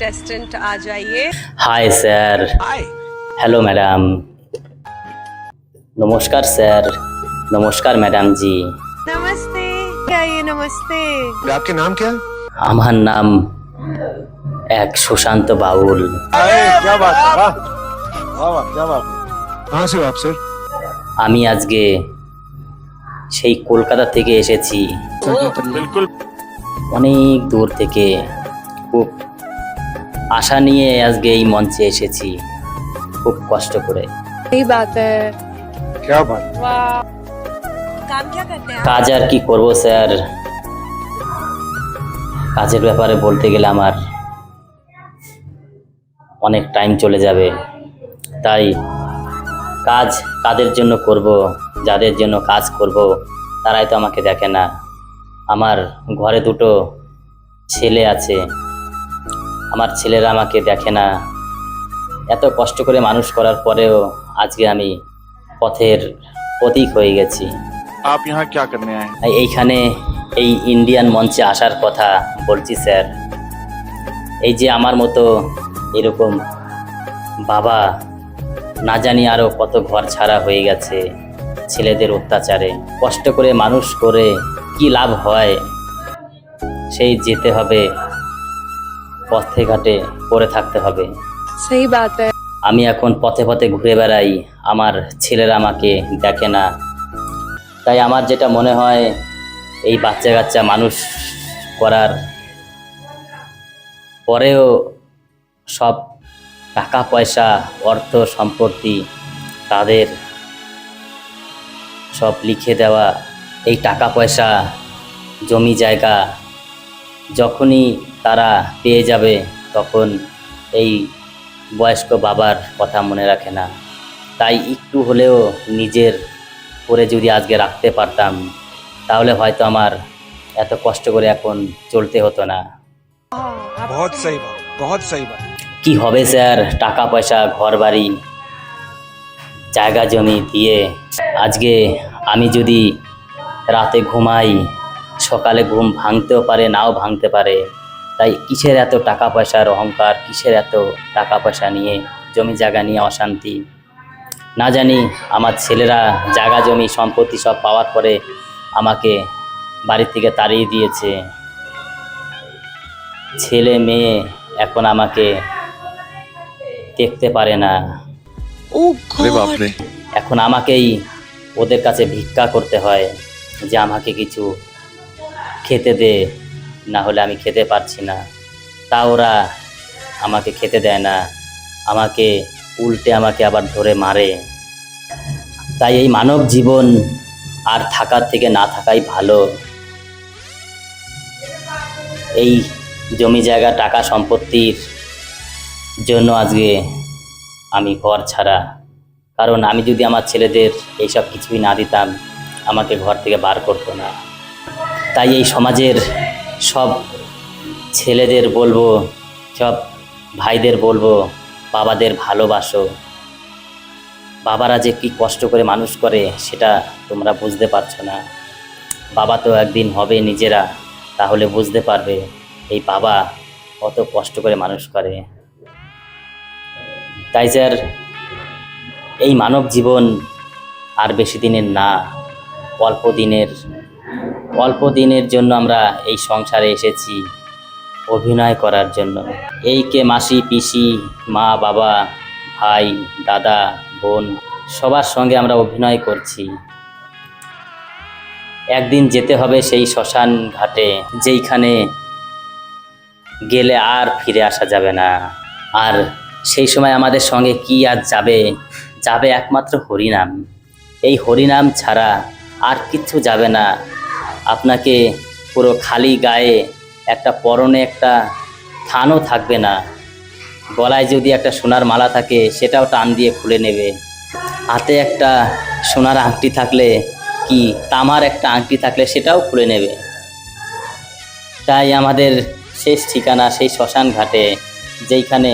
Next contestant आ जाइए hi sir hello madam নমস্কার sir নমস্কার ম্যাডাম জি नमस्ते आइए नमस्ते आपके नाम क्या है আমার নাম এক সুশান্ত বাউল क्या बात है वाह वाह वाह क्या बात कहाँ से हो आप सर আমি আজকে সেই কলকাতা থেকে এসেছি बिल्कुल অনেক দূর থেকে খুব আশা নিয়ে আজকে এই মঞ্চে এসেছি। খুব কষ্ট করে। কাজ আর কি করব স্যার? কাজের ব্যাপারে বলতে গেলে আমার অনেক টাইম চলে যাবে। তাই কাজ কাদের জন্য করব যাদের জন্য কাজ করব তারাই তো আমাকে দেখে না। আমার ঘরে দুটো ছেলে আছে। আমার ছেলেরা আমাকে দেখে না। এত কষ্ট করে মানুষ করার পরেও আজকে আমি পথের প্রতীক হয়ে গেছি। এইখানে এই ইন্ডিয়ান মঞ্চে আসার কথা বলছি স্যার। এই যে আমার মতো এরকম বাবা না জানি আরও কত ঘর ছাড়া হয়ে গেছে ছেলেদের অত্যাচারে। কষ্ট করে মানুষ করে কি লাভ হয়? সেই যেতে হবে। পথে ঘাটে পড়ে থাকতে হবে। সেই বাত আমি এখন পথে পথে ঘুরে বেড়াই আমার ছেলেরা আমাকে দেখে না। তাই আমার যেটা মনে হয় এই বাচ্চা কাচ্চা মানুষ করার পরেও সব টাকা পয়সা অর্থ সম্পত্তি তাদের সব লিখে দেওয়া এই টাকা পয়সা জমি জায়গা যখনই তারা পেয়ে যাবে তখন এই বয়স্ক বাবার কথা মনে রাখে না। তাই একটু হলেও নিজের করে যদি আজকে রাখতে পারতাম তাহলে হয়তো আমার এত কষ্ট করে এখন চলতে হতো না। কি হবে স্যার? টাকা পয়সা ঘর বাড়ি জায়গা জমি দিয়ে আজকে আমি যদি রাতে ঘুমাই সকালে ঘুম ভাঙতেও পারে নাও ভাঙতে পারে। তাই কিসের এত টাকা পয়সার অহংকার কিসের এত টাকা পয়সা নিয়ে জমি জায়গা নিয়ে অশান্তি? না জানি আমার ছেলেরা জায়গা জমি সম্পত্তি সব পাওয়ার পরে আমাকে বাড়ি থেকে তাড়িয়ে দিয়েছে। ছেলে মেয়ে এখন আমাকে দেখতে পারে না। এখন আমাকেই ওদের কাছে ভিক্ষা করতে হয় যে আমাকে কিছু খেতে দে, না হলে আমি খেতে পারছি না। তা ওরা আমাকে খেতে দেয় না, আমাকে উল্টে আমাকে আবার ধরে মারে। তাই এই মানব জীবন আর থাকার থেকে না থাকাই ভালো। এই জমি জায়গা, টাকা সম্পত্তির জন্য আজকে আমি ঘর ছাড়া। কারণ আমি যদি আমার ছেলেদের এইসব কিছুই না দিতাম, আমাকে ঘর থেকে বার করতো না। তাই এই সমাজের সব ছেলেদের বলব, সব ভাইদের বলব, বাবাদের ভালোবাসো। বাবারা যে কি কষ্ট করে মানুষ করে, সেটা তোমরা বুঝতে পারছ না। বাবা তো একদিন হবে নিজেরা, তাহলে বুঝতে পারবে এই বাবা কত কষ্ট করে মানুষ করে। তাই স্যার, এই মানব জীবন আর বেশি দিনের না, অল্প দিনের অল্প দিনের জন্য আমরা এই সংসারে এসেছি অভিনয় করার জন্য। এই কে মাসি, পিসি, মা, বাবা, ভাই, দাদা, বোন, সবার সঙ্গে আমরা অভিনয় করছি। একদিন যেতে হবে সেই শ্মশান ঘাটে, যেইখানে গেলে আর ফিরে আসা যাবে না। আর সেই সময় আমাদের সঙ্গে কি আর যাবে যাবে একমাত্র হরিনাম। এই হরিনাম ছাড়া আর কিচ্ছু যাবে না। আপনাকে পুরো খালি গায়ে একটা পরনে একটা থানও থাকবে না। গলায় যদি একটা সোনার মালা থাকে, সেটাও টান দিয়ে খুলে নেবে। হাতে একটা সোনার আংটি থাকলে কি, তামার একটা আংটি থাকলে সেটাও খুলে নেবে। তাই আমাদের শেষ ঠিকানা সেই শ্মশান ঘাটে, যেইখানে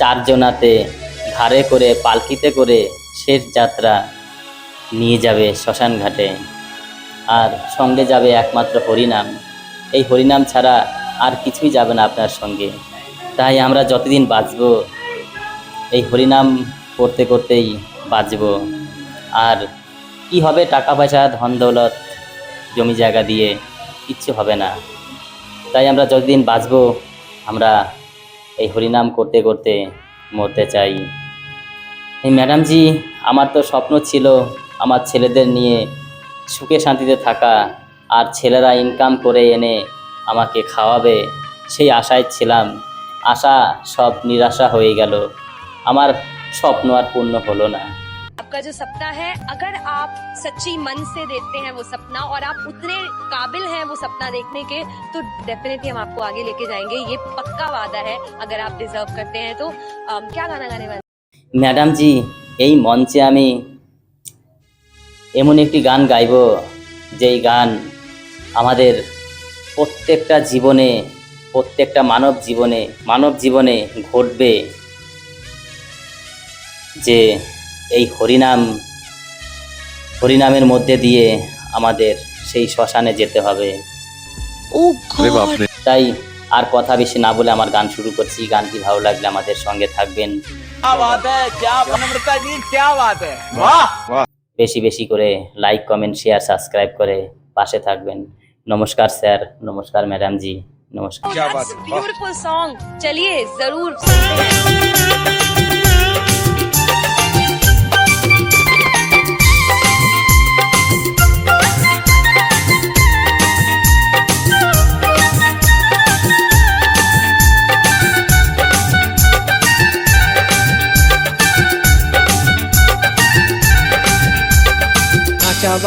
চারজনাতে ঘাড়ে করে, পালকিতে করে শেষ যাত্রা নিয়ে যাবে শ্মশান ঘাটে। আর সঙ্গে যাবে একমাত্র হরিনাম। এই হরিনাম ছাড়া আর কিছুই যাবে না আপনার সঙ্গে। তাই আমরা যতদিন বাঁচব, এই হরিনাম করতে করতেই বাঁচব। আর কি হবে টাকা পয়সা ধন দৌলত জমি জায়গা দিয়ে কিচ্ছু হবে না। তাই আমরা যতদিন বাঁচব, আমরা এই হরিনাম করতে করতে মরতে চাই। এই ম্যাডামজি, আমার তো স্বপ্ন ছিল আমার ছেলেদের নিয়ে সুখে শান্তিতে থাকা আর ছেলেরা ইনকাম করে এনে আমাকে খাওয়াবে সেই আশায় ছিলাম আশা সব নিরাশা হয়ে গেল আমার স্বপ্ন আর পূর্ণ হলো না आपका जो सपना है अगर आप सच्ची मन से देखते हैं वो सपना और आप उतने काबिल हैं वो सपना देखने के तो डेफिनेटली हम आपको आगे लेके जाएंगे ये पक्का वादा है अगर आप डिजर्व करते हैं तो अम, क्या गाना गाने वाले ম্যাডামজি এই মঞ্চে আমি এমন একটি গান গাইব যেই গান আমাদের প্রত্যেকটা জীবনে প্রত্যেকটা মানব জীবনে মানব জীবনে ঘটবে। যে এই হরিনাম হরিনামের মধ্যে দিয়ে আমাদের সেই শ্মশানে যেতে হবে। তাই আর কথা বেশি না বলে আমার গান শুরু করছি। গানটি ভালো লাগলে আমাদের সঙ্গে থাকবেন। বেশি বেশি করে লাইক কমেন্ট শেয়ার সাবস্ক্রাইব করে পাশে থাকবেন। নমস্কার স্যার, নমস্কার ম্যাডাম জি নমস্কার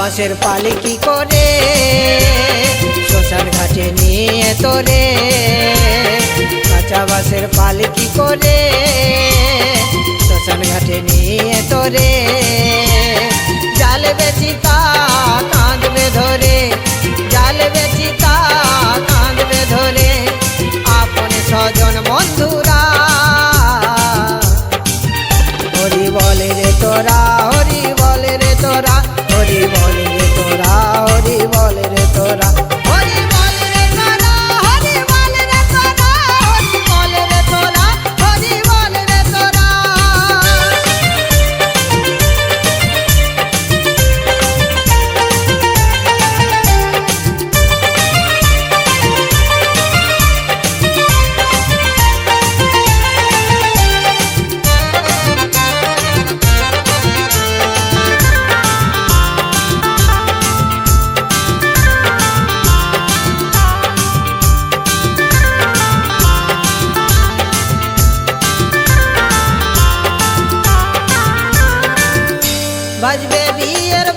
বাঁশের পালে কি করে? শ্মশান ঘাটে নিয়ে তোরে। কাঁচা বাঁশের পালে কি করে? শ্মশান ঘাটে নিয়ে তোরে। জাল বেচি তা কাঁদবে ধরে। জাল বেচি তা কাঁদবে ধরে। আপন স্বজন বন্ধুরা। হরি বলে রে তোরা, হরি বলে রে তোরা। Vai de beber,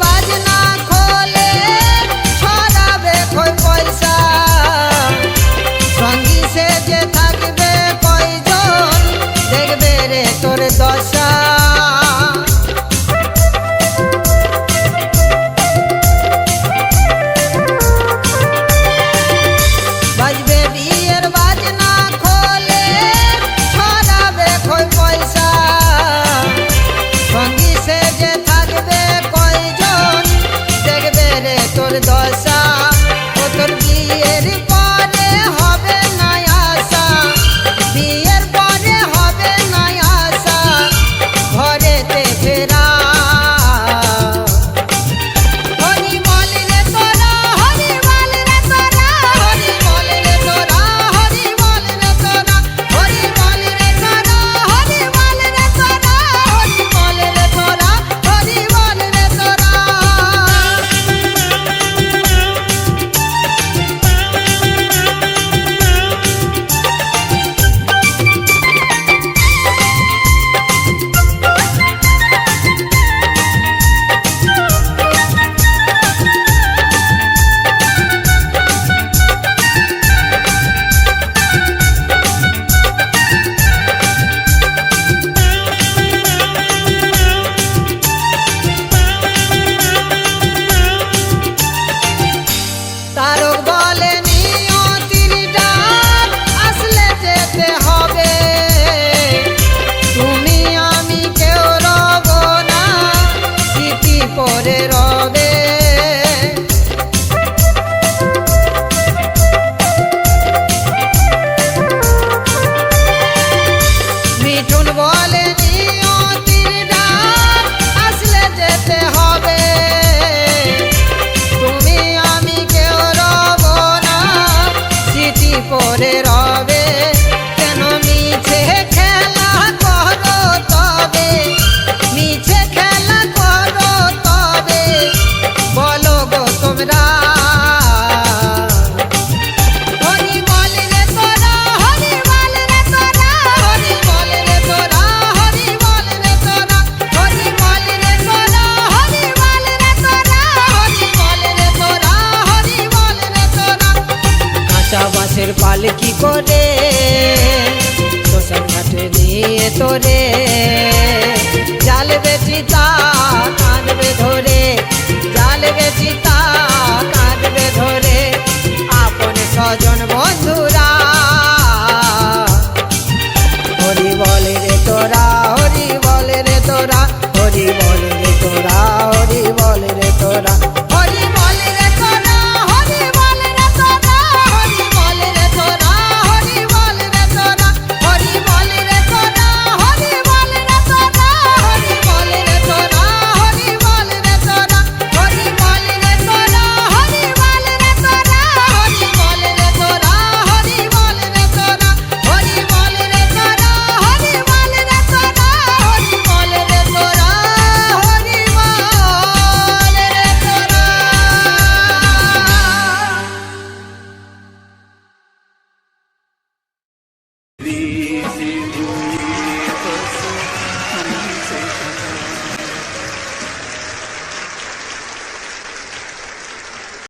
তোরে